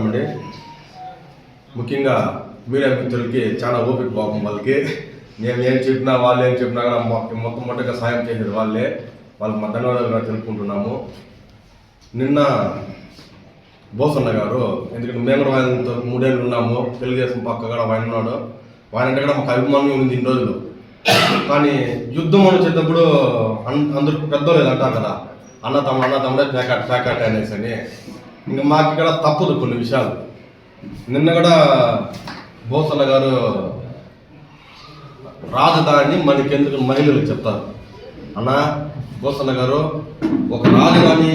నమస్కారం ముఖ్యంగా మీడియా మిత్రులకి చాలా ఓపిక పాపం వాళ్ళకి. నేను ఏం చెప్పినా వాళ్ళు ఏం చెప్పినా కూడా మాకు మొత్తం మొట్టగా సాయం చేసేది వాళ్ళే. వాళ్ళకి మా ధన్యవాదాలు కూడా తెలుపుకుంటున్నాము. నిన్న బోసన్న గారు ఎందుకంటే మేము కూడా ఆయనతో మూడేళ్ళు ఉన్నాము. తెలుగుదేశం పక్క కూడా ఆయన ఉన్నాడు. ఆయన అంటే కూడా మాకు అభిమానం ఉంది ఇన్ని రోజులు. కానీ యుద్ధం వచ్చేటప్పుడు అన్ అందరూ పెద్దోళ్ళు అంటారు కదా. అన్న తమ్ముడు అన్న తమ్ముడే ప్యాకెట్ ప్యాకెట్ అనేసి అని. ఇంకా మాకు ఇక్కడ తప్పదు కొన్ని విషయాలు. నిన్న కూడా బోసన్న గారు రాజధాని మనకెందుకు మహిళలు చెప్తారు. అన్న బోసన్న గారు ఒక రాజధాని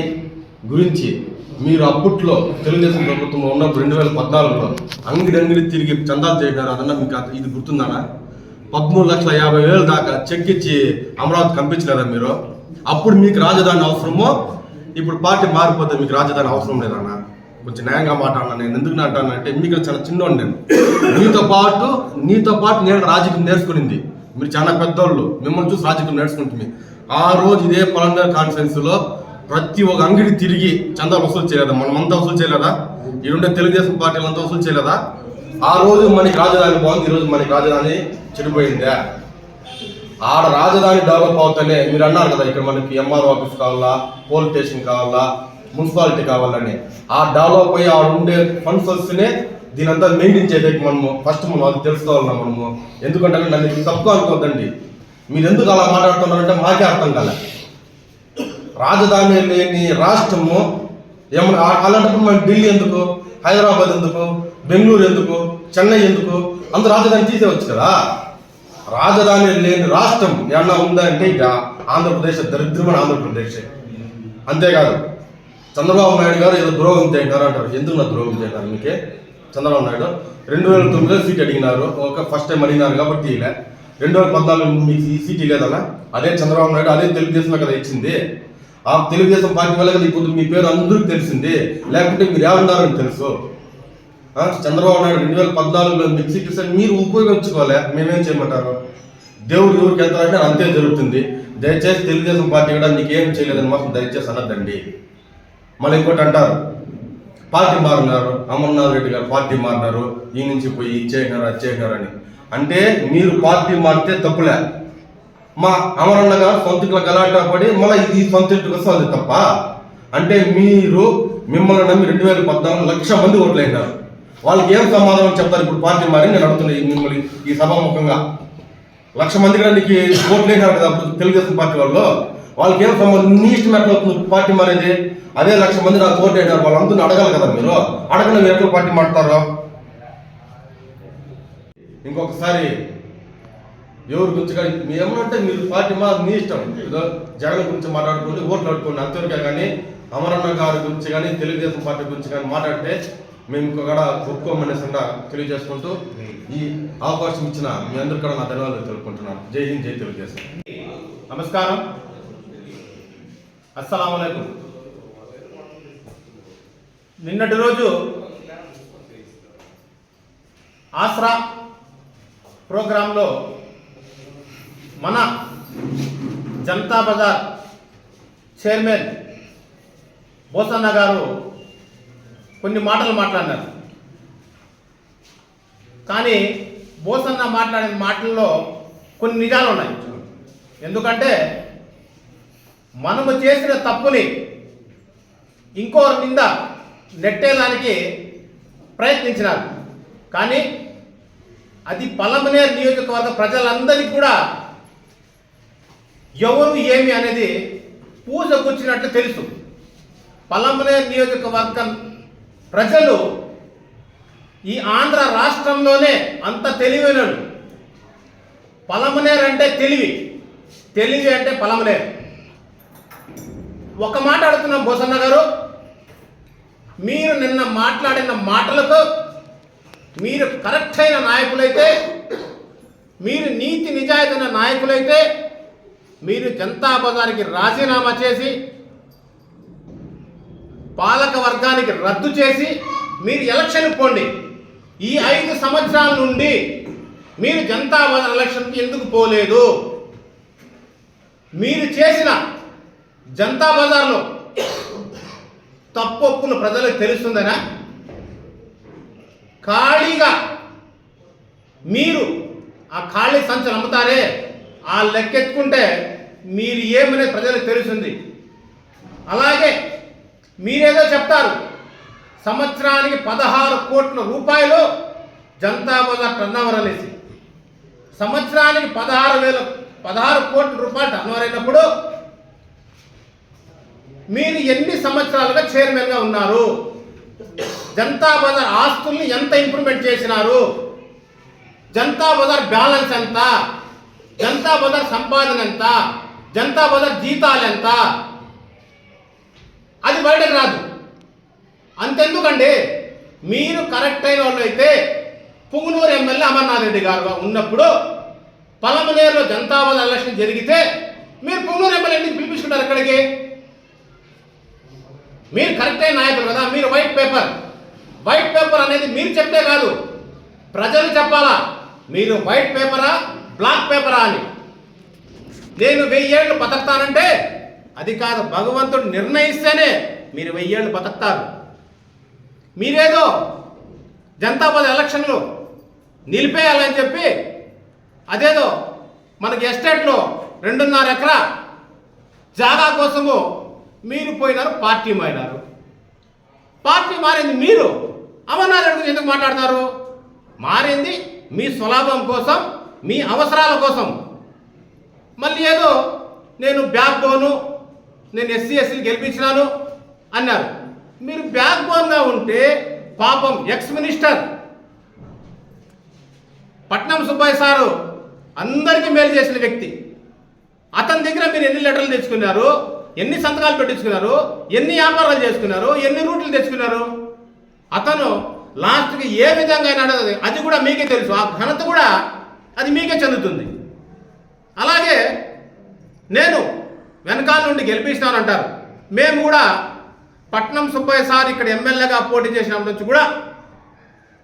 గురించి మీరు అప్పట్లో తెలుగుదేశం ప్రభుత్వం ఉన్నప్పుడు రెండు వేల పద్నాలుగులో అంగిడి అంగిడి తిరిగి చందాలు చేశారు అదన్నా మీకు ఇది గుర్తుందానా? పదమూడు లక్షల యాభై వేలు దాకా చెక్ ఇచ్చి అమరావతి పంపించలేదా మీరు? అప్పుడు మీకు రాజధాని అవసరమో ఇప్పుడు పార్టీ మారిపోతే మీకు రాజధాని అవసరం లేదన్నా కొంచెం న్యాయంగా మాట్లాడినా? నేను ఎందుకు అంటానంటే మీకు చాలా చిన్నోడు నేను. నీతో పాటు నీతో పాటు నేను రాజకీయం నేర్చుకునింది. మీరు చాలా పెద్దోళ్ళు. మిమ్మల్ని చూసి రాజకీయం నేర్చుకుంటుంది. ఆ రోజు ఇదే పలంగా కాన్ఫరెన్స్లో ప్రతి ఒక్క అంగిడి తిరిగి చందా వసూలు చేయలేదా? మనమంతా వసూలు చేయలేదా? ఈ ఉండే తెలుగుదేశం పార్టీలంతా వసూలు చేయలేదా? ఆ రోజు మనకి రాజధాని బాగుంది ఈ రోజు మనకి రాజధాని చెడిపోయిందా? ఆడ రాజధాని డెవలప్ అవుతానే మీరు అన్నారు కదా ఇక్కడ మనకి ఎంఆర్ఓ ఆఫీస్ కావాలా పోలీస్ స్టేషన్ కావాలా మున్సిపాలిటీ కావాలని. ఆ డెవలప్ అయ్యి ఆడ ఉండే ఫండ్స్ వస్తేనే దీని అంతా మెయింటైన్ చేయడానికి మనము ఫస్ట్ మనం అది తెలుసుకోవాలన్నా మనము. ఎందుకంటే నన్ను తప్పు తక్కువ అనుకోద్దండి. మీరు ఎందుకు అలా మాట్లాడుతున్నారంటే మాకే అర్థం కాల. రాజధాని లేని రాష్ట్రము ఏమన్నా అలాంటప్పుడు మనం ఢిల్లీ ఎందుకు? హైదరాబాద్ ఎందుకు? బెంగళూరు ఎందుకు? చెన్నై ఎందుకు? అంత రాజధాని తీసేవచ్చు కదా. రాజధాని లేని రాష్ట్రం ఏమన్నా ఉందా అంటే ఇక ఆంధ్రప్రదేశ్ దరిద్రమైన ఆంధ్రప్రదేశ్. అంతేకాదు చంద్రబాబు నాయుడు గారు ఏదో ద్రోహం చేయంటారు అంటారు. ఎందుకు నా ద్రోహం చేశారు మీకే? చంద్రబాబు నాయుడు రెండు వేల తొమ్మిదిలో సీట్ అడిగినారు. ఒక ఫస్ట్ టైం అడిగినారు కాబట్టి ఇలా రెండు వేల పద్నాలుగు మీకు ఈ సీట్ లేదన్నా అదే చంద్రబాబు నాయుడు అదే తెలుగుదేశంలో కదా ఇచ్చింది. ఆ తెలుగుదేశం పార్టీ వల్ల కదా ఇప్పుడు మీ పేరు అందరికీ తెలిసింది. లేకుంటే మీరు ఏమన్నారని తెలుసు. చంద్రబాబు నాయుడు రెండు వేల పద్నాలుగులో మీకు ఇస్తే మీరు ఉపయోగించుకోలే మేమేం చేయమంటారు? దేవుడు ఎవరికి ఎంత అంటే అంతే జరుగుతుంది. దయచేసి తెలుగుదేశం పార్టీ కూడా నీకేం చేయలేదని మాత్రం దయచేసి అనద్దండి. మళ్ళీ ఇంకోటి అంటారు. పార్టీ మారినారు. అమర్నాథ్ రెడ్డి గారు పార్టీ మారినారు. ఈ నుంచి పోయి ఇది అది చేసినారు అని. అంటే మీరు పార్టీ మారితే తప్పులే. మా అమరన్న గారు సొంత ఇంట్లో గలాట పడి మళ్ళీ ఇది సొంత ఇంటికి అది తప్ప. అంటే మీరు మిమ్మల్ని నమ్మి రెండు వేల పద్నాలుగు లక్ష మంది ఓట్లయినారు వాళ్ళకి ఏం సమాధానం చెప్తారు? ఇప్పుడు పార్టీ మారి నేను అడుగుతున్నాను మిమ్మల్ని ఈ సభాముఖంగా. లక్ష మంది కూడా నీకు ఓట్లు వేసినారు కదా అప్పుడు తెలుగుదేశం పార్టీ వాళ్ళు. వాళ్ళకి ఏం సంబంధం నీ ఇష్టం ఎట్లా అవుతుంది? పార్టీ మారేది? అదే లక్ష మంది నాకు ఓట్లు వేయడారు వాళ్ళందరినీ అడగాలి కదా మీరు? అడగని మీరు ఎట్లా పార్టీ మాడతారు ఇంకొకసారి ఎవరి గురించి కానీ మీ ఏమనంటే మీరు పార్టీ మా మీ ఇష్టం. ఏదో జగన్ గురించి మాట్లాడుకోండి ఓట్లు ఆడుకోండి అంతవరకే కానీ అమరన్న గారి గురించి కానీ తెలుగుదేశం పార్టీ గురించి కానీ మాట్లాడితే మేము ఇంకొకడ ఒప్పుకోమనేసంగా తెలియజేసుకుంటూ ఈ అవకాశం ఇచ్చిన మీ అందరికీ కూడా నా ధన్యవాదాలు తెలుపుకుంటున్నాను. జై హింద్ జై తెలుగుదేశం. నమస్కారం. అస్సలం నిన్నటి రోజు ఆస్రా ప్రోగ్రాంలో మన జనతా బజార్ చైర్మన్ బోసన్న గారు కొన్ని మాటలు మాట్లాడినారు. కానీ బోసన్న మాట్లాడిన మాటల్లో కొన్ని నిజాలు ఉన్నాయి. ఎందుకంటే మనము చేసిన తప్పుని ఇంకోరి మీద నెట్టేదానికి ప్రయత్నించినారు. కానీ అది పలమనేర్ నియోజకవర్గ ప్రజలందరికీ కూడా ఎవరు ఏమి అనేది పూజ కూర్చున్నట్లు తెలుసు. పలమనేర్ నియోజకవర్గం ప్రజలు ఈ ఆంధ్ర రాష్ట్రంలోనే అంత తెలివైనడు. పలమనేర్ అంటే తెలివి. తెలివి అంటే పలమనేర్. ఒక మాట అడుగుతున్నాం బోసన్న గారు. మీరు నిన్న మాట్లాడిన మాటలతో మీరు కరెక్ట్ అయిన నాయకులైతే మీరు నీతి నిజాయితీ నాయకులైతే మీరు జనతా బజార్కి రాజీనామా చేసి పాలక వర్గానికి రద్దు చేసి మీరు ఎలక్షన్ పోండి. ఈ ఐదు సంవత్సరాల నుండి మీరు జనతా ఎలక్షన్కి ఎందుకు పోలేదు? మీరు చేసిన జనతా బజార్లో తప్పొప్పులు ప్రజలకు తెలుస్తుందనా? ఖాళీగా మీరు ఆ ఖాళీ సంచులు అమ్ముతారే ఆ లెక్కెత్తుకుంటే మీరు ఏమనేది ప్రజలకు తెలుస్తుంది. అలాగే మీరేదో చెప్తారు. సంవత్సరానికి పదహారు కోట్ల రూపాయలు జనతా బజార్ టర్నోవర్ అనేసి. సంవత్సరానికి పదహారు వేల పదహారు కోట్ల రూపాయలు టర్నోవర్ అయినప్పుడు మీరు ఎన్ని సంవత్సరాలుగా చైర్మన్గా ఉన్నారు? జనతా బజార్ ఆస్తుల్ని ఎంత ఇంప్రూవ్మెంట్ చేసినారు? జనతా బజార్ బ్యాలెన్స్ ఎంత? జనతా బజార్ సంపాదన ఎంత? జనతా బజార్ జీతాలు ఎంత? అది బయటకు రాదు. అంతెందుకండి మీరు కరెక్ట్ అయిన వాళ్ళు అయితే పుంగునూరు ఎమ్మెల్యే అమర్నాథ్ రెడ్డి గారు ఉన్నప్పుడు పలమనేరులో జనతావాద ఎలక్షన్ జరిగితే మీరు పుంగునూరు ఎమ్మెల్యే పిలిపిస్తున్నారు పిలిపించుకుంటారు అక్కడికి మీరు కరెక్ట్ అయిన నాయకులు కదా మీరు వైట్ పేపర్ వైట్ పేపర్ అనేది మీరు చెప్తే కాదు ప్రజలు చెప్పాలా? మీరు వైట్ పేపరా బ్లాక్ పేపరా అని. నేను వెయ్యేళ్ళు బతుకుతానంటే అది కాదు భగవంతుడు నిర్ణయిస్తేనే మీరు వెయ్యేళ్ళు బతుకుతారు. మీరేదో జనతాపద ఎలక్షన్లు నిలిపేయాలని చెప్పి అదేదో మనకి ఎస్టేట్లో రెండున్నర ఎకరా జాగా కోసము మీరు పోయినారు పార్టీ మారినారు. పార్టీ మారింది మీరు. అమర్నాథ్ గురించి ఎందుకు మాట్లాడతారు మారింది మీ స్వలాభం కోసం మీ అవసరాల కోసం. మళ్ళీ ఏదో నేను బ్యాక్ బోను నేను ఎస్సీ ఎస్సీ గెలిపించినాను అన్నారు. మీరు బ్యాక్ బోన్గా ఉంటే పాపం ఎక్స్ మినిస్టర్ పట్నం సుబ్బయ్య సారు అందరికీ మేలు చేసిన వ్యక్తి. అతని దగ్గర మీరు ఎన్ని లెటర్లు తెచ్చుకున్నారు ఎన్ని సంతకాలు పెట్టించుకున్నారు ఎన్ని వ్యాపారాలు చేసుకున్నారు ఎన్ని రూట్లు తెచ్చుకున్నారు? అతను లాస్ట్కి ఏ విధంగా అయినా అది- అది కూడా మీకే తెలుసు. ఆ ఘనత కూడా అది మీకే చెందుతుంది. అలాగే నేను వెనకాల నుండి గెలిపిస్తానంటారు. మేము కూడా పట్నం సుబ్బయ్య సార్ ఇక్కడ ఎమ్మెల్యేగా పోటీ చేసినప్పటి నుంచి కూడా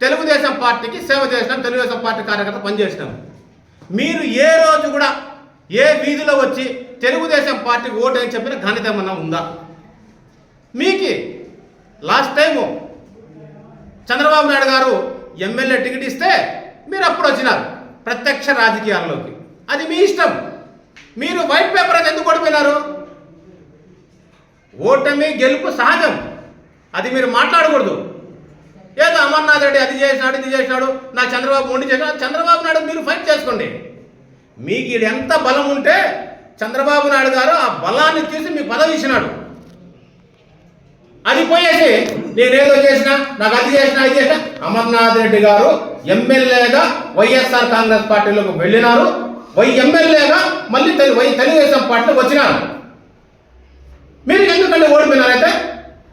తెలుగుదేశం పార్టీకి సేవ చేసినాం తెలుగుదేశం పార్టీ కార్యకర్త పనిచేసినాం. మీరు ఏ రోజు కూడా ఏ వీధిలో వచ్చి తెలుగుదేశం పార్టీకి ఓటు అని చెప్పిన ఘనత ఏమన్నా ఉందా? మీకు లాస్ట్ టైము చంద్రబాబు నాయుడు గారు ఎమ్మెల్యే టికెట్ ఇస్తే మీరు అప్పుడు వచ్చినారు ప్రత్యక్ష రాజకీయాల్లోకి. అది మీ ఇష్టం. మీరు వైట్ పేపర్ అని ఎందుకు ఓడిపోయినారు ఓటమి గెలుపు సహజం. అది మీరు మాట్లాడకూడదు. ఏదో అమర్నాథ్ రెడ్డి అది చేసినాడు ఇది చేసినాడు నా చంద్రబాబు ఉండి చేసినాడు చంద్రబాబు నాయుడు మీరు ఫైట్ చేసుకోండి. మీకు ఇది ఎంత బలం ఉంటే చంద్రబాబు నాయుడు గారు ఆ బలాన్ని తీసి మీ పదవి ఇచ్చినాడు. అది పోయేసి నేనేదో చేసినా నాకు అది చేసినా అది చేసినా అమర్నాథ్ రెడ్డి గారు ఎమ్మెల్యేగా వైఎస్ఆర్ కాంగ్రెస్ పార్టీలోకి వెళ్ళినారు. వై ఎమ్మెల్యేగా మళ్ళీ వై తెలుగుదేశం పార్టీలోకి వచ్చినారు. మీరు ఎందుకంటే ఓడిపోయినారైతే?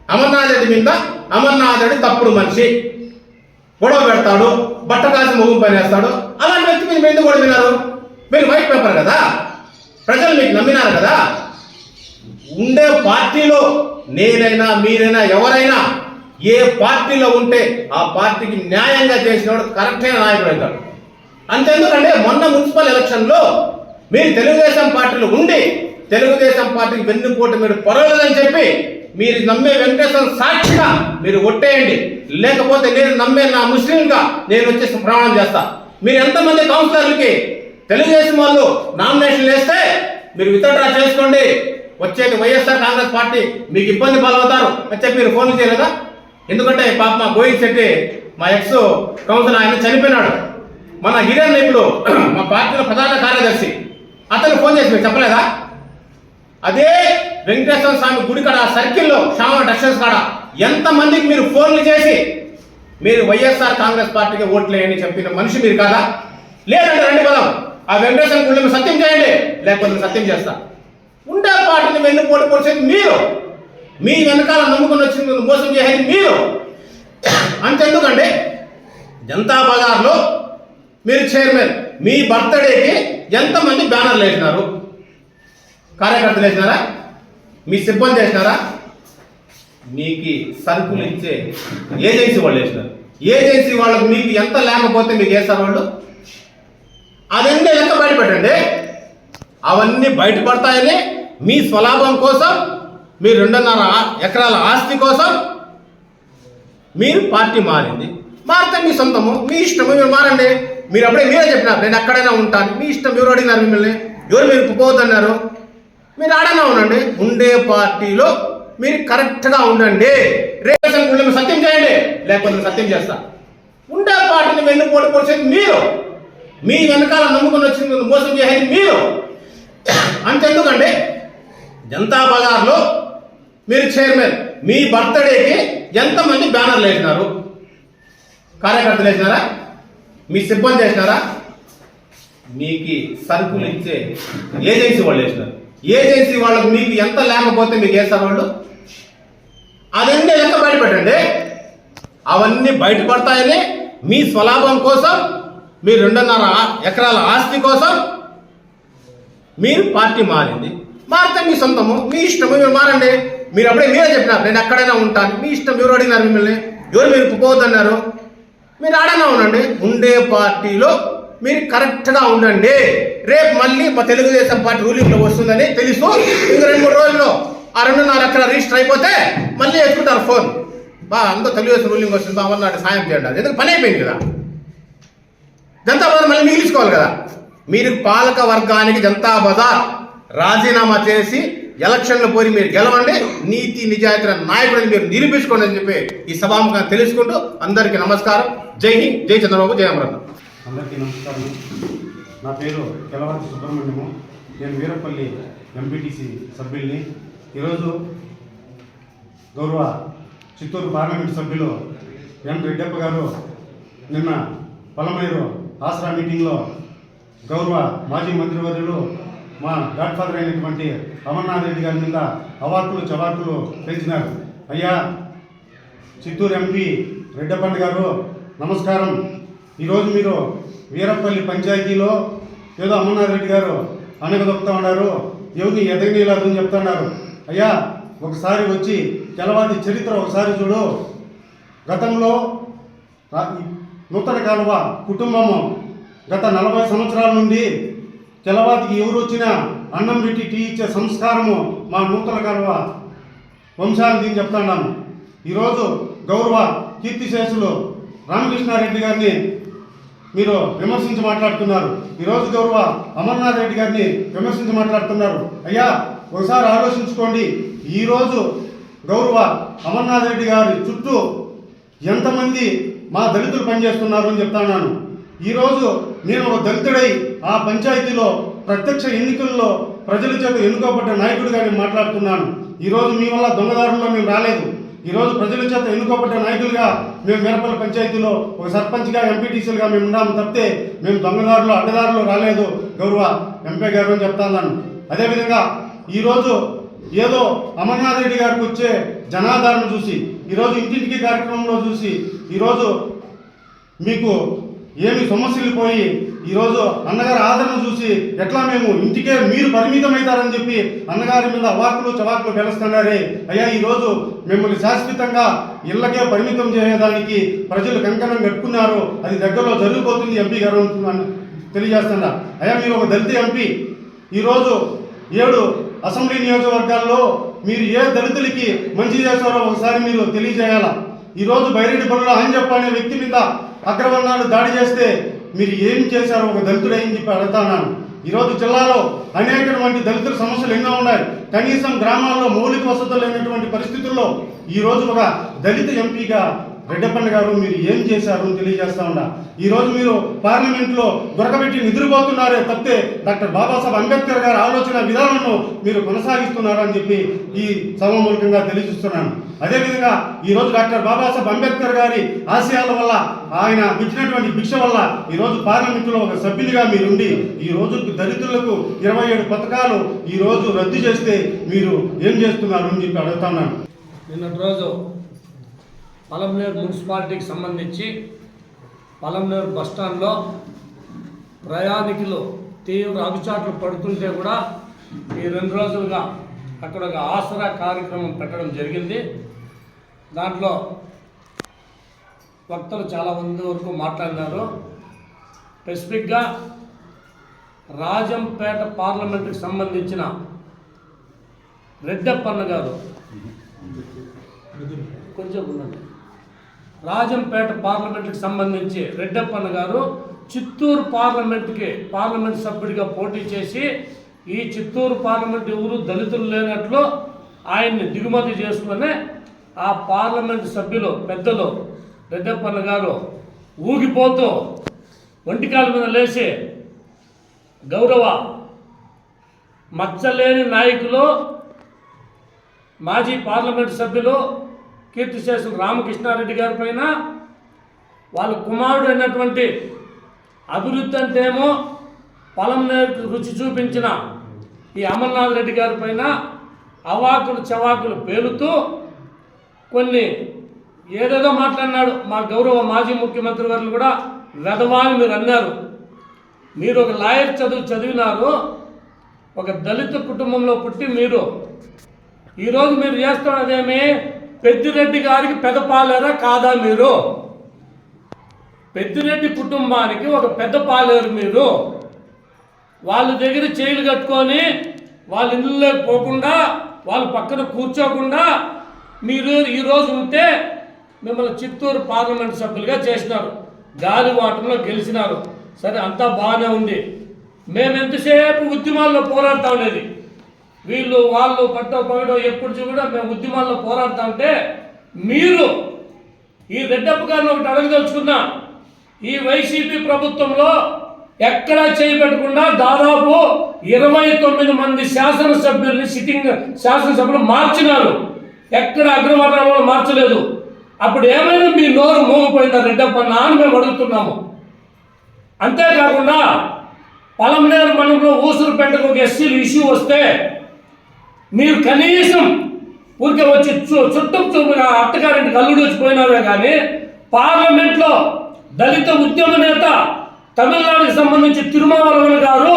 అమర్నాథ్ రెడ్డి మీద అమర్నాథ్ రెడ్డి తప్పుడు మనిషి. గొడవ పెడతాడు బట్ట కాసి ముగ్గు పనిచేస్తాడు అలాంటి వ్యక్తి మీరు ఎందుకు ఓడిపోయినారు? మీరు వైట్ పేపర్ కదా? ప్రజలు మీకు నమ్మినారు కదా? ఉండే పార్టీలో నేనైనా మీరైనా ఎవరైనా ఏ పార్టీలో ఉంటే ఆ పార్టీకి న్యాయంగా చేసినవాడు కరెక్ట్ అయిన నాయకుడు అవుతాడు. అంతెందుకంటే మొన్న మున్సిపల్ ఎలక్షన్లో మీరు తెలుగుదేశం పార్టీలో ఉండి తెలుగుదేశం పార్టీకి వెన్నుపోటు మీరు పొరలేదని చెప్పి మీరు నమ్మే వెంకటేశ్వర సాక్షిగా మీరు ఒట్టేయండి. లేకపోతే నేను నమ్మే నా ముస్లింగా నేను వచ్చేసి ప్రమాణం చేస్తా. మీరు ఎంతమంది కౌన్సిలర్లకి తెలుగుదేశం వాళ్ళు నామినేషన్ వేస్తే మీరు విత్డ్రా చేసుకోండి. వచ్చేది వైఎస్ఆర్ కాంగ్రెస్ పార్టీ మీకు ఇబ్బంది పాల్గొతారు అని చెప్పి మీరు ఫోన్ చేయలేదా? ఎందుకంటే పాప మా గోయింగ్ శెట్టి మా ఎక్స్ కౌన్సిల్ ఆయన చనిపోయినాడు. మన హిరణ్ ఇప్పుడు మా పార్టీలో ప్రధాన కార్యదర్శి. అతను ఫోన్ చేసి మీరు చెప్పలేదా? అదే వెంకటేశ్వర స్వామి గుడి కాడ సర్కిల్లో శ్యామ డక్షన్స్ కాడ ఎంతమందికి మీరు ఫోన్లు చేసి మీరు వైఎస్ఆర్ కాంగ్రెస్ పార్టీకి ఓట్లు వేయని చెప్పిన మనిషి మీరు కాదా? లేదంటే రండి పదం. ఆ వెంకటేశ్వర గుడి సత్యం చేయండి. లేకపోతే సత్యం చేస్తా. ఉండే పార్టీని వెన్ను పోటీ పొడిచేది మీరు. మీ వెనకాల నమ్ముకుని వచ్చింది మోసం చేసేది మీరు. అంతెందుకండి? జనతా బజార్లో మీరు చైర్మన్ మీ బర్త్డేకి ఎంతమంది బ్యానర్లు వేసినారు? కార్యకర్తలు వేసినారా? మీ సిబ్బంది వేసినారా? మీకు సరుకులు ఇచ్చే ఏజెన్సీ వాళ్ళు వేసినారు. ఏజెన్సీ వాళ్ళకు మీకు ఎంత లేకపోతే మీకు వేస్తారు వాళ్ళు? అదన్నీ లెక్క బయట పెట్టండి. అవన్నీ బయటపడతాయని మీ స్వలాభం కోసం మీ రెండున్నర ఎకరాల ఆస్తి కోసం మీరు పార్టీ మారింది. మారితే మీ సొంతము మీ ఇష్టము మీరు మారండి. మీరు అప్పుడే మీరే చెప్పినారు నేను ఎక్కడైనా ఉంటాను. మీ ఇష్టం ఎవరు అడిగినారు మిమ్మల్ని? ఎవరు మీరు పోవద్దన్నారు? మీరు ఆడనే ఉండండి. ఉండే పార్టీలో మీరు కరెక్ట్గా ఉండండి. రేపు గుళ్ళకి సత్యం చేయండి. లేకపోతే సత్యం చేస్తా. ఉండే పార్టీని వెన్ను పోటీ పొడిచేది మీరు. మీ వెనకాల నమ్ముకుని వచ్చింది మోసం చేసేది మీరు. అంతెందుకండి జనతా బజార్లో మీరు చైర్మన్ మీ బర్త్డేకి ఎంతమంది బ్యానర్లు వేసినారు? కార్యకర్తలు వేసినారా? మీ సిబ్బంది చేసినారా? మీకు సరుకులు ఇచ్చే ఏజెన్సీ వాళ్ళు వేసినారు ఏజెన్సీ వాళ్ళకు మీకు ఎంత లేకపోతే మీకు వేస్తారు వాళ్ళు? అదన్నీ ఎంత బయట పెట్టండి. అవన్నీ బయటపడతాయని మీ స్వలాభం కోసం మీ రెండున్నర ఎకరాల ఆస్తి కోసం మీరు పార్టీ మారింది. మారితే మీ సొంతము మీ ఇష్టము మీరు మారండి. మీరు అప్పుడే మీరే చెప్పినారు నేను ఎక్కడైనా ఉంటాను. మీ ఇష్టం ఎవరు అడిగినారు మిమ్మల్ని? ఎవరు మీరు పోవద్దన్నారు? మీరు ఆడనే ఉండండి. ఉండే పార్టీలో మీరు కరెక్ట్గా ఉండండి. రేపు మళ్ళీ మా తెలుగుదేశం పార్టీ రూలింగ్లో వస్తుందని తెలుసు. ఇంక రెండు మూడు రోజుల్లో ఆ రెండున్నర అక్కడ రిజిస్టర్ అయిపోతే మళ్ళీ ఎత్తుకుంటారు ఫోన్. బా అంతా తెలుగుదేశం రూలింగ్ వస్తుంది బా అమర్నాడు సాయం చేయండి ఎందుకు? పని అయిపోయింది కదా. జనతా బజార్ మళ్ళీ మిగిలించుకోవాలి కదా. మీరు పాలక వర్గానికి జనతా బజార్ రాజీనామా చేసి ఎలక్షన్లు పోయి మీరు గెలవండి. నీతి నిజాయితీ నాయకుడిని మీరు నిరూపించుకోండి అని చెప్పి ఈ సభాముఖంగా తెలుసుకుంటూ అందరికీ నమస్కారం. జై హింద్ జై చంద్రబాబు జై అమరన్న అందరికీ నమస్కారం. నా పేరు కెలవాతి సుబ్రహ్మణ్యము. నేను వీరపల్లి ఎంపీటీసీ సభ్యుల్ని. ఈరోజు గౌరవ చిత్తూరు పార్లమెంట్ సభ్యులు ఎం రెడ్డప్ప గారు నిన్న పొలమేరు ఆసరా మీటింగ్లో గౌరవ మాజీ మంత్రివర్యులు మా గాడ్ ఫాదర్ అయినటువంటి అమర్నాథ్ రెడ్డి గారి మీద అవార్కులు చవార్కులు పెంచినారు. అయ్యా చిత్తూరు ఎంపీ రెడ్డప్పండి గారు నమస్కారం. ఈరోజు మీరు వీరపల్లి పంచాయతీలో ఏదో అమర్నాథ్ రెడ్డి గారు అనగదొక్కుతా ఉన్నారు. ఎవరిని ఎదగనీలాదని చెప్తున్నారు అయ్యా ఒకసారి వచ్చి తెలవాది చరిత్ర ఒకసారి చూడు. గతంలో నూతన కాలువ కుటుంబము గత నలభై సంవత్సరాల నుండి తెలవాతికి ఎవరు వచ్చినా అన్నం పెట్టి టీ ఇచ్చే సంస్కారము మా నూతన కాలువ వంశాన్ని దీన్ని చెప్తాను ఈరోజు గౌరవ కీర్తిశేషులు రామకృష్ణారెడ్డి గారిని మీరు విమర్శించి మాట్లాడుతున్నారు. ఈరోజు గౌరవ అమర్నాథ్ రెడ్డి గారిని విమర్శించి మాట్లాడుతున్నారు. అయ్యా ఒకసారి ఆలోచించుకోండి. ఈరోజు గౌరవ అమర్నాథ్ రెడ్డి గారి చుట్టూ ఎంతమంది మా దళితులు పనిచేస్తున్నారు అని చెప్తున్నాను ఈరోజు నేను ఒక దళితుడై ఆ పంచాయతీలో ప్రత్యక్ష ఎన్నికల్లో ప్రజల చేత ఎన్నుకోబడ్డ నాయకుడిగా నేను మాట్లాడుతున్నాను. ఈరోజు మీ వల్ల దొంగదారుల్లో మేము రాలేదు. ఈరోజు ప్రజల చేత ఎన్నుకోబడ్డ నాయకులుగా మేము మేరపల్లి పంచాయతీలో ఒక సర్పంచ్గా ఎంపీటీసీలుగా మేము ఉన్నాము తప్పితే మేము దొంగదారులు అడ్డదారులు రాలేదు. గౌరవ ఎంపీ గారు అని చెప్తాను అదేవిధంగా ఈరోజు ఏదో అమర్నాథ్ రెడ్డి గారికి వచ్చే జనాధారణ చూసి ఈరోజు ఇంటింటికి కార్యక్రమంలో చూసి ఈరోజు మీకు ఏమి సమస్యలు పోయి ఈరోజు అన్నగారి ఆదరణ చూసి ఎట్లా మేము ఇంటికే మీరు పరిమితమవుతారని చెప్పి అన్నగారి మీద అవాకులు చవాకులు పిలుస్తున్నారే. అయ్యా ఈరోజు మిమ్మల్ని శాశ్వతంగా ఇళ్ళకే పరిమితం చేయడానికి ప్రజలు కంకణం కట్టుకున్నారు అది దగ్గరలో జరిగిపోతుంది ఎంపీ గారు తెలియజేస్తున్నా. అయ్యా మీరు ఒక దళిత ఎంపీ. ఈరోజు ఏడు అసెంబ్లీ నియోజకవర్గాల్లో మీరు ఏ దళితులకి మంచి చేస్తారో ఒకసారి మీరు తెలియజేయాలా? ఈరోజు బైరెడ్డి బరుల అని చెప్పనే వ్యక్తి మీద అగ్రవర్ణాలు దాడి చేస్తే మీరు ఏం చేశారో ఒక దళితుడు అని చెప్పి అడుగుతున్నాను. ఈరోజు జిల్లాలో అనేకటువంటి దళితుల సమస్యలు ఎన్నో ఉన్నాయి. కనీసం గ్రామాల్లో మౌలిక వసతులు లేనటువంటి పరిస్థితుల్లో ఈరోజు ఒక దళిత ఎంపీగా రెడ్డప్పన్న గారు మీరు ఏం చేశారు అని తెలియజేస్తా ఉన్నా. ఈరోజు మీరు పార్లమెంట్లో దొరకబెట్టి నిద్రపోతున్నారే తప్పితే డాక్టర్ బాబాసాహెబ్ అంబేద్కర్ గారి ఆలోచన విధానంలో మీరు కొనసాగిస్తున్నారని చెప్పి ఈ సభ మూలకంగా తెలియజేస్తున్నాను. అదేవిధంగా ఈ రోజు డాక్టర్ బాబాసాహెబ్ అంబేద్కర్ గారి ఆశయాల వల్ల ఆయన ఇచ్చినటువంటి భిక్ష వల్ల ఈరోజు పార్లమెంటులో ఒక సభ్యునిగా మీరుండి ఈ రోజు దళితులకు ఇరవై ఏడు పథకాలు ఈరోజు రద్దు చేస్తే మీరు ఏం చేస్తున్నారు అని చెప్పి అడుగుతున్నాను నిన్నటి రోజు పలంనేరు మున్సిపాలిటీకి సంబంధించి పలంనేరు బస్టాండ్లో ప్రయాణికులు తీవ్ర అగుచాట్లు పడుతుంటే కూడా ఈ రెండు రోజులుగా అక్కడ ఒక ఆసరా కార్యక్రమం పెట్టడం జరిగింది. దాంట్లో వక్తలు చాలా మంది వరకు మాట్లాడినారు. స్పెసిఫిక్గా రాజంపేట పార్లమెంటుకి సంబంధించిన రెడ్డప్పన్న గారు. కొంచెం ఉండండి. రాజంపేట పార్లమెంటుకి సంబంధించి రెడ్డప్పన్న గారు చిత్తూరు పార్లమెంట్కి పార్లమెంట్ సభ్యుడిగా పోటీ చేసి ఈ చిత్తూరు పార్లమెంట్ ఎవరు దళితులు లేనట్లు ఆయన్ని దిగుమతి చేసుకునే ఆ పార్లమెంట్ సభ్యులు పెద్దలు రెడ్డప్పన్న గారు ఊగిపోతూ ఒంటికాల మీద లేచి గౌరవ మచ్చలేని నాయకులు మాజీ పార్లమెంట్ సభ్యులు కీర్తిశేషులు రామకృష్ణారెడ్డి గారి పైన వాళ్ళ కుమారుడు అయినటువంటి అభివృద్ధి అంటేమో పొలం నేర్పు రుచి చూపించిన ఈ అమర్నాథ్ రెడ్డి గారి పైన అవాకులు చవాకులు పేలుతూ కొన్ని ఏదేదో మాట్లాడినాడు. మా గౌరవ మాజీ ముఖ్యమంత్రి గారు కూడా వెధవాని మీరు అన్నారు. మీరు ఒక లాయర్ చదువు చదివినారు. ఒక దళిత కుటుంబంలో పుట్టి మీరు. ఈరోజు మీరు చేస్తున్నదేమి? పెద్దిరెడ్డి గారికి పెదపాలేరా కాదా మీరు? పెద్దిరెడ్డి కుటుంబానికి ఒక పెద్ద పాలేరు మీరు. వాళ్ళ దగ్గర చేయిలు కట్టుకొని వాళ్ళ ఇళ్ళలోకి పోకుండా వాళ్ళ పక్కన కూర్చోకుండా మీరు ఈరోజు ఉంటే మిమ్మల్ని చిత్తూరు పార్లమెంట్ సభ్యులుగా చేసినారు. గాలి వాటంలో గెలిచినారు. సరే అంతా బాగానే ఉంది. మేము ఎంతసేపు ఉద్యమాల్లో పోరాడుతూ ఉండేది? వీళ్ళు వాళ్ళు పట్టో పగడో ఎప్పుడు చూడో మేము ఉద్యమాల్లో పోరాడుతూ ఉంటే మీరు ఈ రెడ్డప్ప గారిని ఒకటి అడగదలుచుకున్నా ఈ వైసీపీ ప్రభుత్వంలో ఎక్కడా చేయబెట్టకుండా దాదాపు ఇరవై తొమ్మిది మంది శాసనసభ్యుల్ని సిట్టింగ్ శాసనసభ్యులు మార్చినారు. ఎక్కడ అగ్రవర్ణాలు మార్చలేదు. అప్పుడు ఏమైనా మీ నోరు మోగిపోయిందా రెడ్డప్ప? నాన్న మేము అడుగుతున్నాము. అంతేకాకుండా పలమనేర మండలంలో ఊసురుపేటకు ఒక ఎస్సీలు ఇష్యూ వస్తే మీరు కనీసం ఊరికే వచ్చి చుట్టూ చూపిన అత్తగారింటికి అల్లుడు వచ్చిపోయినారే కానీ పార్లమెంట్లో దళిత ఉద్యమ నేత తమిళనాడుకి సంబంధించి తిరుమావళవన్ గారు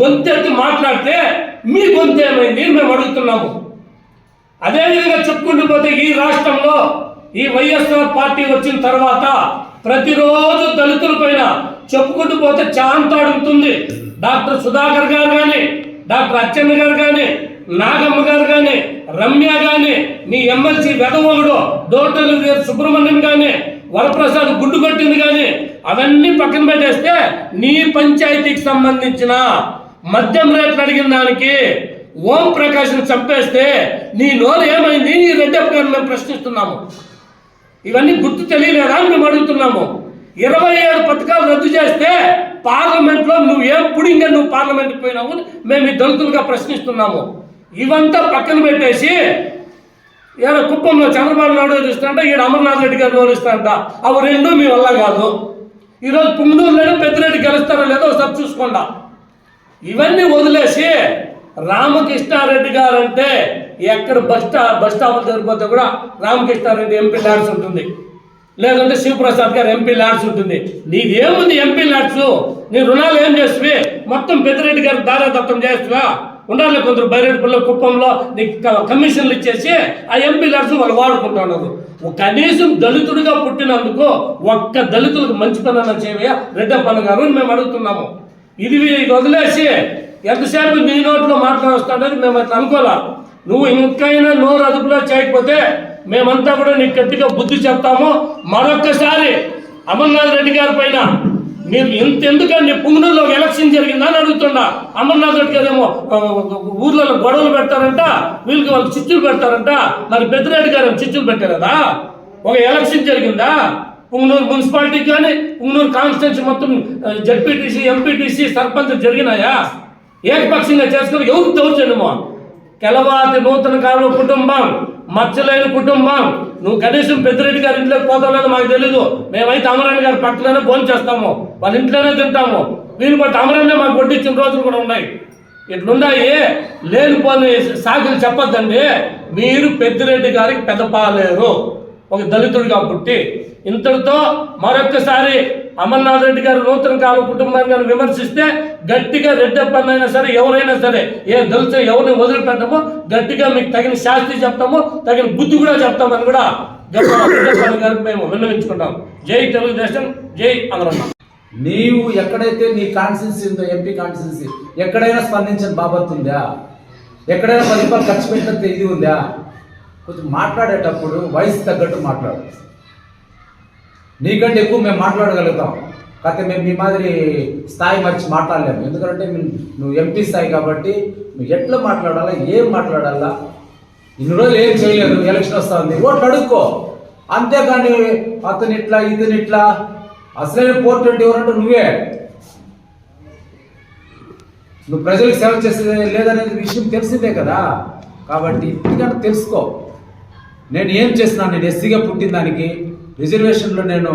గొంతెత్తి మాట్లాడితే మీ గొంతు ఏమైంది? మేము అడుగుతున్నాము. అదేవిధంగా చెప్పుకుంటూ పోతే ఈ రాష్ట్రంలో ఈ వైఎస్ఆర్ పార్టీ వచ్చిన తర్వాత ప్రతిరోజు దళితుల పైన చెప్పుకుంటూ పోతే చాంతాడుతుంది డాక్టర్ సుధాకర్ గారు కానీ డాక్టర్ అచ్చెన్న గారు కానీ నాగమ్మ గారు కానీ రమ్య కానీ మీ ఎమ్మెల్సీ వెదవోగుడు డోటలు సుబ్రహ్మణ్యం కానీ వరప్రసాద్ గుడ్డు కట్టింది కానీ అవన్నీ పక్కన పెట్టేస్తే నీ పంచాయతీకి సంబంధించిన మద్యం రేట్లు అడిగిన దానికి ఓం ప్రకాష్ని చంపేస్తే నీ నోరు ఏమైంది? నీ రెడ్డప్ప గారు మేము ప్రశ్నిస్తున్నాము. ఇవన్నీ గుర్తు తెలియలేదా అని మేము అడుగుతున్నాము. ఇరవై ఏడు పథకాలు రద్దు చేస్తే పార్లమెంట్లో నువ్వు ఏం పుడింగా నువ్వు పార్లమెంట్కి పోయినావు మేము ఈ దళితులుగా ప్రశ్నిస్తున్నాము. ఇవంతా పక్కన పెట్టేసి ఈడ కుప్పంలో చంద్రబాబు నాయుడు చూస్తాంట ఈడ అమర్నాథ్ రెడ్డి గారు నోరిస్తాంట అవి రెండు మీ వల్ల కాదు. ఈరోజు పుంగనూరులోనే పెద్దరెడ్డి గెలుస్తారో లేదో ఒకసారి చూసుకోండా. ఇవన్నీ వదిలేసి రామకృష్ణారెడ్డి గారు అంటే ఎక్కడ బస్ స్టా బస్ స్టాప్ జరిగిపోతే కూడా రామకృష్ణారెడ్డి ఎంపీ ల్యాడ్స్ ఉంటుంది. లేదంటే శివప్రసాద్ గారు ఎంపీ ల్యాడ్స్ ఉంటుంది. నీదేముంది ఎంపీ ల్యాడ్స్? నీ రుణాలు ఏం చేస్తువి మొత్తం పెద్దిరెడ్డి గారు దారాదత్తం చేస్తువా ఉండాలి కొందరు బైరెడ్డిపల్లి కుప్పంలో నీకు కమిషన్లు ఇచ్చేసి ఆ ఎంపీ ల్యాడ్స్ వాళ్ళు వాడుకుంటున్నారు కనీసం దళితుడిగా పుట్టినందుకు ఒక్క దళితులకు మంచి పని చేయవయ్యా రెడ్డప్పన్న గారు అని మేము అడుగుతున్నాము. ఇది వదిలేసి ఎంతసేపు నీ నోట్లో మాట్లాడొస్తాడని మేము అట్లా అనుకోలే. నువ్వు ఇంకైనా నోరు అదుపులో చేయకపోతే మేమంతా కూడా నీకు గట్టిగా బుద్ధి చెప్తాము. మరొక్కసారి అమర్నాథ్ రెడ్డి గారి పైన మీరు ఎంత ఎందుకండి పుంగనూరులో ఎలక్షన్ జరిగిందా అని అడుగుతున్నా. అమర్నాథ్ రెడ్డి గారు ఏమో ఊర్లలో గొడవలు పెడతారంట వీళ్ళకి వాళ్ళు చిచ్చులు పెడతారంట. మరి పెద్దరెడ్డి గారు ఏమో చిచ్చులు కదా ఒక ఎలక్షన్ జరిగిందా? పుంగనూరు మున్సిపాలిటీకి కానీ పుంగనూరు కాన్స్టిట్యూన్సీ మొత్తం జడ్పీటీసీ ఎంపీటీసీ సర్పంచ్ జరిగినాయా? ఏకపక్షంగా చేసుకుని ఎవరు దౌర్జన్యమో కెలవాతి నూతన కాలం కుటుంబం మచ్చలేని కుటుంబం. నువ్వు కనీసం పెద్దిరెడ్డి గారి ఇంట్లోకి పోతావు లేదో మాకు తెలీదు. మేమైతే అమరాణి గారి పక్కలోనే భోజనం చేస్తాము. వాళ్ళ ఇంట్లోనే తింటాము. వీళ్ళు బట్టి అమరాన్నే మాకు వడ్డించిన రోజులు కూడా ఉన్నాయి. ఇట్లున్నాయి? లేనిపోని సాకులు చెప్పొద్దండి. మీరు పెద్దిరెడ్డి గారికి పెదపాలేరు. ఒక దళితుడిగా పుట్టి ఇంతటితో మరొక్కసారి అమర్నాథ్ రెడ్డి గారు నూతన కాల కుటుంబాన్ని గారు విమర్శిస్తే గట్టిగా రెడ్డప్పనైనా సరే ఎవరైనా సరే ఏ దళిత ఎవరిని వదిలిపెట్టమో గట్టిగా మీకు తగిన శాస్తి చెప్తాము తగిన బుద్ధి కూడా చెప్తామని కూడా గొప్ప గారు గారికి మేము విన్నవించుకుంటాం. జై తెలుగుదేశం జై అమరనాథ్ నీవు ఎక్కడైతే నీ కాన్స్టిట్యున్సీ ఉందో ఎంపీ కాన్స్టిట్యున్సీ ఎక్కడైనా స్పందించిన బాబత్ ఉందా? ఎక్కడైనా పది రూపాయలు ఖర్చు పెట్టిన ఇది ఉందా? కొంచెం మాట్లాడేటప్పుడు వయసు తగ్గట్టు మాట్లాడు. నీకంటే ఎక్కువ మేము మాట్లాడగలుగుతాం. కాకపోతే మేము మీ మాదిరి స్థాయి మర్చి మాట్లాడలేము. ఎందుకంటే నువ్వు ఎంపీ స్థాయి కాబట్టి నువ్వు ఎట్లా మాట్లాడాలా ఏం మాట్లాడాలా? ఇన్ని రోజులు ఏం చేయలేదు ఎలక్షన్ వస్తా ఉంది ఓట్లు అడుక్కో. అంతేకాని అతను ఇట్లా ఇతను ఇట్లా. అసలైన పోర్టెంట్ ఎవరంటే నువ్వే. నువ్వు ప్రజలకు సేవ చేసేది లేదనేది విషయం తెలిసిందే కదా. కాబట్టి ఇప్పటికంటే తెలుసుకో. నేను ఏం చేసినా నేను ఎస్సీగా పుట్టిన దానికి రిజర్వేషన్లో నేను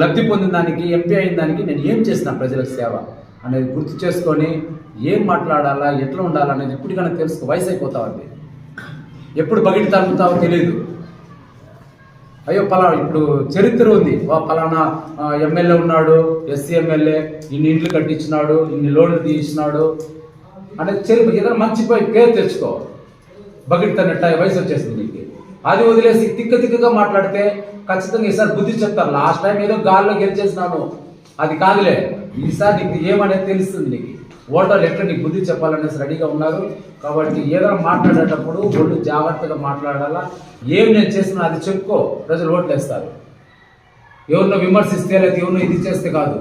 లబ్ధి పొందిన దానికి ఎంపీ అయిన దానికి నేను ఏం చేసిన ప్రజలకు సేవ అనేది గుర్తు చేసుకొని ఏం మాట్లాడాలా ఎట్లా ఉండాలా అనేది ఇప్పటికైనా తెలుసుకో వయసు అయిపోతా ఉంది. ఎప్పుడు బగిటి తగ్గుతావో తెలియదు అయ్యో పలానా ఇప్పుడు చరిత్ర ఉంది. వా పలానా ఎమ్మెల్యే ఉన్నాడు ఎస్సీ ఎమ్మెల్యే ఇన్ని ఇండ్లు కట్టించినాడు ఇన్ని లోన్లు తీసినాడు. అనేది చరిత్ర ఏదైనా మంచి పేరు తెచ్చుకో. బగిటి తన్నట్ట వయసు వచ్చేసింది నీకు. అది వదిలేసి తిక్క తిక్కగా మాట్లాడితే ఖచ్చితంగా ఈసారి బుద్ధి చెప్తారు లాస్ట్ టైం ఏదో గాల్లో గెలిచేసినాను. అది కాదులే. ఈసారి నీకు ఏమనేది తెలుస్తుంది నీకు? ఓటర్లు ఎట్లా నీకు బుద్ధి చెప్పాలనేసి రెడీగా ఉన్నారు. కాబట్టి ఏదైనా మాట్లాడేటప్పుడు ఒళ్ళు జాగ్రత్తగా మాట్లాడాలా? ఏం నేను చేసినా అది చెప్పుకో. ప్రజలు ఓట్లు వేస్తారు ఎవరినో విమర్శిస్తే లేదా ఎవరినో ఇది చేస్తే కాదు.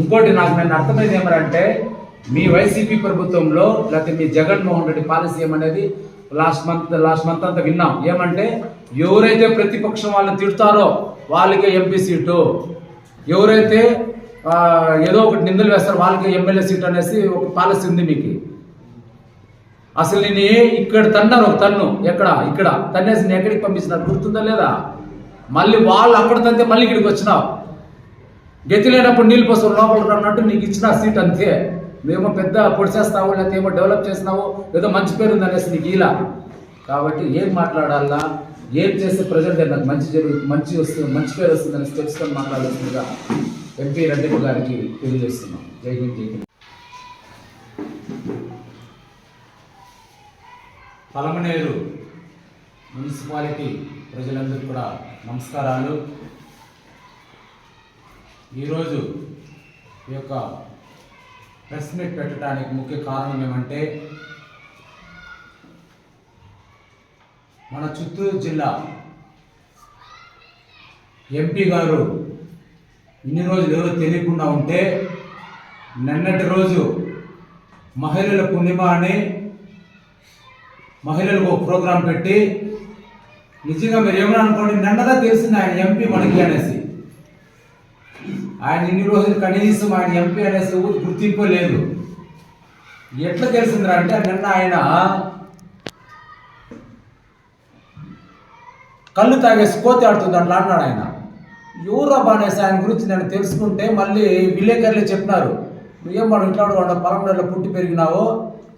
ఇంకోటి నాకు నేను అర్థమైంది ఏమనంటే మీ వైసీపీ ప్రభుత్వంలో లేకపోతే మీ జగన్మోహన్ రెడ్డి పాలసీ ఏమనేది? లాస్ట్ మంత్ లాస్ట్ మంత్ అంతా విన్నాం. ఏమంటే ఎవరైతే ప్రతిపక్షం వాళ్ళని తిడతారో వాళ్ళకే ఎంపీ సీటు. ఎవరైతే ఏదో ఒకటి నిందలు వేస్తారో వాళ్ళకి ఎమ్మెల్యే సీట్ అనేసి ఒక పాలసీ ఉంది మీకు. అసలు నేను ఏ- ఇక్కడ తన్నారు ఒక తన్ను ఎక్కడ ఇక్కడ తన్నేసి నేను ఎక్కడికి పంపించినారు గుర్తుందా లేదా? మళ్ళీ వాళ్ళు అక్కడ తంతే మళ్ళీ ఇక్కడికి వచ్చినావు. గతి లేనప్పుడు నీళ్ళు పోసం లోపల అన్నట్టు నీకు ఇచ్చిన సీట్ అంతే. మేము పెద్ద పొడిచేస్తావు లేకపోతే ఏమో డెవలప్ చేసినావు ఏదో మంచి పేరు ఉంది అనేసి నీకు ఇలా. కాబట్టి ఏం మాట్లాడాలా? ఏం చేస్తే ప్రజెంట్ నాకు మంచి జరుగు మంచి వస్తుంది మంచి పేరు వస్తుందని అనేసి తెలుసుకొని ఎంపీ రెడ్డి గారికి తెలియజేస్తున్నాం. జై హింద్ జై హింద్. పలమనేరు మున్సిపాలిటీ ప్రజలందరూ కూడా నమస్కారాలు. ఈరోజు ఈ యొక్క ప్రెస్ మీట్ పెట్టడానికి ముఖ్య కారణం ఏమంటే మన చిత్తూరు జిల్లా ఎంపీ గారు ఇన్ని రోజులు ఎవరో తెలియకుండా ఉంటే నిన్నటి రోజు మహిళల పుణ్యమ అని మహిళలకు ఒక ప్రోగ్రాం పెట్టి నిజంగా మీరు ఏమని అనుకోండి నిన్నదా తెలిసింది ఆయన ఎంపీ మనకి అనేసి. ఆయన ఇన్ని రోజులు కనీసం ఆయన ఎంపీ అనేసి గుర్తింపు లేదు. ఎట్లా తెలిసిందిరా అంటే నిన్న ఆయన కళ్ళు తాగేసి కోతి ఆడుతుంది అట్లా అన్నాడు ఆయన. ఎవరు అనేసి ఆయన గురించి నేను తెలుసుకుంటే మళ్ళీ విలేకరులే చెప్పినారు. నువ్వేం వాడు ఇట్లా వాడు పరంపరలో పుట్టి పెరిగినావు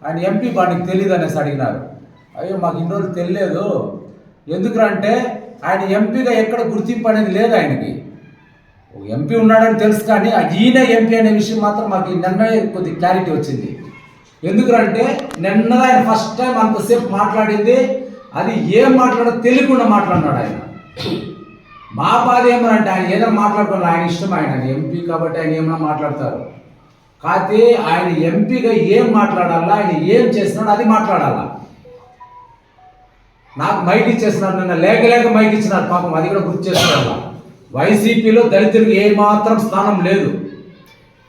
ఆయన ఎంపీ వాడికి తెలియదు అనేసి అడిగినారు. అయ్యో మాకు ఇన్ని రోజులు తెలియలేదు ఎందుకురా అంటే ఆయన ఎంపీగా ఎక్కడ గుర్తింపు అనేది లేదు ఆయనకి. ఎంపీ ఉన్నాడని తెలుసు కానీ ఆ ఈయన ఎంపీ అనే విషయం మాత్రం మాకు నిన్న కొద్ది క్లారిటీ వచ్చింది. ఎందుకంటే నిన్న ఆయన ఫస్ట్ టైం అంతసేపు మాట్లాడింది అది ఏం మాట్లాడో తెలియకుండా మాట్లాడినాడు ఆయన. మా బాధ ఏమనంటే ఆయన ఏదైనా మాట్లాడుకోవాలి ఆయన ఇష్టం ఆయన ఎంపీ కాబట్టి ఆయన ఏమైనా మాట్లాడతారు. కాకపోతే ఆయన ఎంపీగా ఏం మాట్లాడాలా ఆయన ఏం చేస్తున్నాడో అది మాట్లాడాలా. నాకు మైక్ ఇచ్చేస్తున్నారు నిన్న లేక లేక మైక్ ఇచ్చినారు పాపం అది కూడా గుర్తు చేస్తున్నారు వైసీపీలో దళితులకు ఏమాత్రం స్థానం లేదు.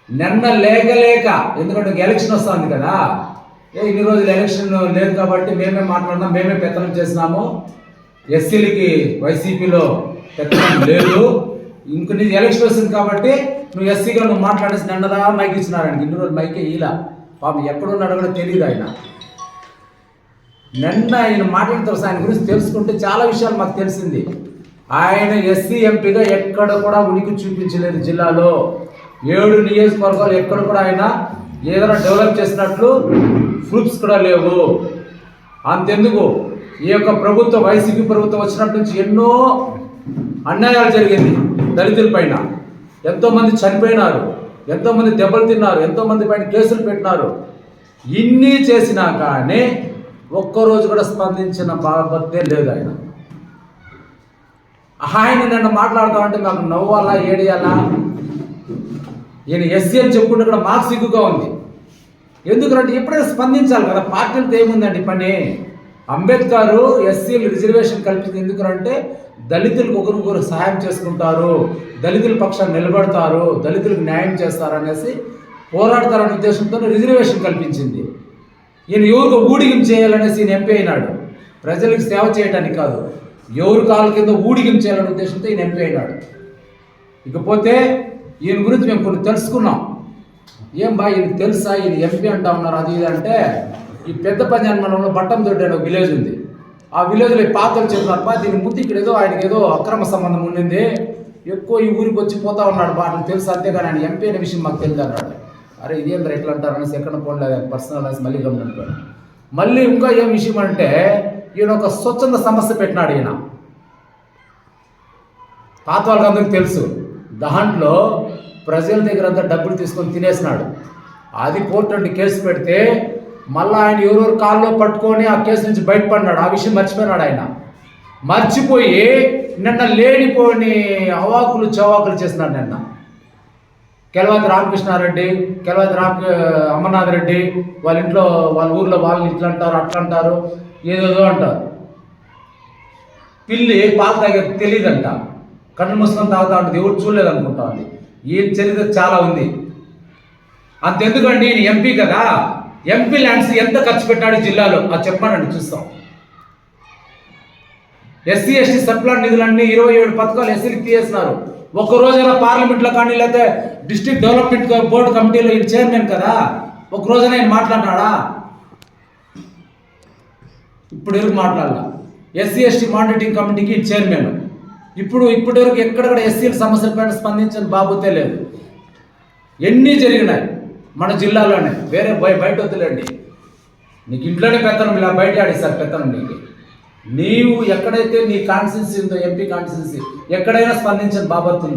నిన్న లేక లేక ఎందుకంటే ఎలక్షన్ వస్తుంది కదా ఏ ఇన్ని రోజులు ఎలక్షన్ లేదు కాబట్టి మేమే మాట్లాడినాం మేమే పెత్తనం చేసినాము ఎస్సీలకి వైసీపీలో పెత్తనం లేదు. ఇంక నీ ఎలక్షన్ వస్తుంది కాబట్టి నువ్వు ఎస్సీగా నువ్వు మాట్లాడేసి నిన్నదా మైక్ ఇచ్చినారు ఆయనకి ఇన్ని రోజులు మైకే ఇలా పాపం ఎక్కడున్నాడో కూడా తెలియదు ఆయన. నిన్న ఆయన మాట్లాడిన ఆయన గురించి తెలుసుకుంటే చాలా విషయాలు మాకు తెలిసింది. ఆయన ఎస్సీ ఎంపీగా ఎక్కడ కూడా ఉనికి చూపించలేదు జిల్లాలో. ఏడు నియోజకవర్గాలు ఎక్కడ కూడా ఆయన ఏదైనా డెవలప్ చేసినట్లు ప్రూఫ్స్ కూడా లేవు. అంతెందుకు? ఈ యొక్క ప్రభుత్వం వైసీపీ ప్రభుత్వం వచ్చినప్పటి నుంచి ఎన్నో అన్యాయాలు జరిగింది దళితుల పైన. ఎంతోమంది చనిపోయినారు ఎంతోమంది దెబ్బలు తిన్నారు ఎంతోమంది పైన కేసులు పెట్టినారు. ఇన్ని చేసినా కానీ ఒక్కరోజు కూడా స్పందించిన బాబత్తే లేదు ఆయన. ఆయన నిన్న మాట్లాడుతూ ఉంటే మాకు నవ్వాలా ఏడియాలా? ఈయన ఎస్సీ అని చెప్పుకుంటే కూడా మాకు సిగ్గుగా ఉంది. ఎందుకంటే ఎప్పుడైనా స్పందించాలి కదా పార్టీలతో ఏముందండి పని? అంబేద్కర్ ఎస్సీలు రిజర్వేషన్ కల్పించింది ఎందుకంటే దళితులకు ఒకరికొకరు సహాయం చేసుకుంటారు దళితుల పక్షాన్ని నిలబడతారు దళితులకు న్యాయం చేస్తారు అనేసి పోరాడతారనే ఉద్దేశంతో రిజర్వేషన్ కల్పించింది. ఈయన ఎవరికి ఊడిగం చేయాలనేసి ఈయన ఎంపీ అయినాడు. ప్రజలకు సేవ చేయడానికి కాదు ఎవరి కాళ్ళ కింద ఊడిగం చేయాలనే ఉద్దేశంతో ఈయన ఎంపీ అయినాడు. ఇకపోతే ఈయన గురించి మేము కొన్ని తెలుసుకున్నాం. ఏం బా ఈయన తెలుసా? ఈయన ఎంపీ అంటా ఉన్నారు అది ఇది అంటే ఈ పెద్ద పంజాన్మనంలో బట్టం దొడ్డి ఒక విలేజ్ ఉంది. ఆ విలేజ్లో ఈ చెప్తున్నారు బా దీని ముందు ఇక్కడ ఏదో ఆయనకి ఏదో అక్రమ సంబంధం ఉండింది. ఎక్కువ ఈ ఊరికి వచ్చి పోతా ఉన్నాడు బాటలు తెలుసు? అంతేగాని ఆయన ఎంపీ అనే విషయం మాకు తెలియదు అన్నాడు. అరే ఇదేం ఎట్లా అంటారు అనేసి ఎక్కడ పోలేదు పర్సనల్ అనేసి మళ్ళీ గమనింపాడు మళ్ళీ ఇంకా ఏం విషయం అంటే ఈయన ఒక స్వచ్ఛంద సమస్య పెట్టినాడు ఈయన. పాత వాళ్ళకి అందరికి తెలుసు. దాంట్లో ప్రజల దగ్గర అంతా డబ్బులు తీసుకొని తినేసినాడు. అది కోర్టు అంటే కేసు పెడితే మళ్ళీ ఆయన ఎవరెవరు కాల్లో పట్టుకొని ఆ కేసు నుంచి బయటపడినాడు. ఆ విషయం మర్చిపోయినాడు ఆయన. మర్చిపోయి నిన్న లేనిపోని అవాకులు చవాకులు చేసినాడు నిన్న. కెలవాతి రామకృష్ణారెడ్డి కెలవాతి రామ అమర్నాథ్ రెడ్డి వాళ్ళ ఇంట్లో వాళ్ళ ఊర్లో వాళ్ళని ఇట్లా అంటారు అట్లా అంటారు ఏదేదో అంటారు. పిల్లి పాలు తాగే తెలియదంట. కళ్ళు మూసుకొని తాగుతా ఉంటుంది ఎవరు చూడలేదు అనుకుంటా ఉంది ఈ చరిత్ర చాలా ఉంది. అంతెందుకండి నేను ఎంపీ కదా? ఎంపీ ల్యాండ్స్ ఎంత ఖర్చు పెట్టాడు జిల్లాలో? అది చెప్పానండి చూస్తాం. ఎస్సీ ఎస్టీ సప్లాన్ నిధులన్నీ ఇరవై ఏడు పథకాలు ఎస్సీకి తీసేసినారు. ఒక రోజైనా పార్లమెంట్లో కానీ లేకపోతే డిస్ట్రిక్ట్ డెవలప్మెంట్ బోర్డు కమిటీలో ఈయన చైర్మన్ కదా? ఒక రోజున ఆయన మాట్లాడినాడా? ఇప్పుడు వరకు మాట్లాడాల? ఎస్సీ ఎస్టీ మానిటరింగ్ కమిటీకి చైర్మన్. ఇప్పుడు ఇప్పటి వరకు ఎక్కడెక్కడ ఎస్సీల సమస్యలపైన స్పందించిన బాబుతే లేదు. ఎన్ని జరిగినాయి? మన జిల్లాలోనే. వేరే బయ- బయట వద్దులేండి నీకు ఇంట్లోనే పెత్తనం ఇలా బయట ఆడిస్తారు పెత్తనం నీకు. నీవు ఎక్కడైతే నీ కాన్స్టిట్యున్సీ ఉందో ఎంపీ కాన్స్టిట్యున్సీ ఎక్కడైనా స్పందించిన బాబత్ ఉంది.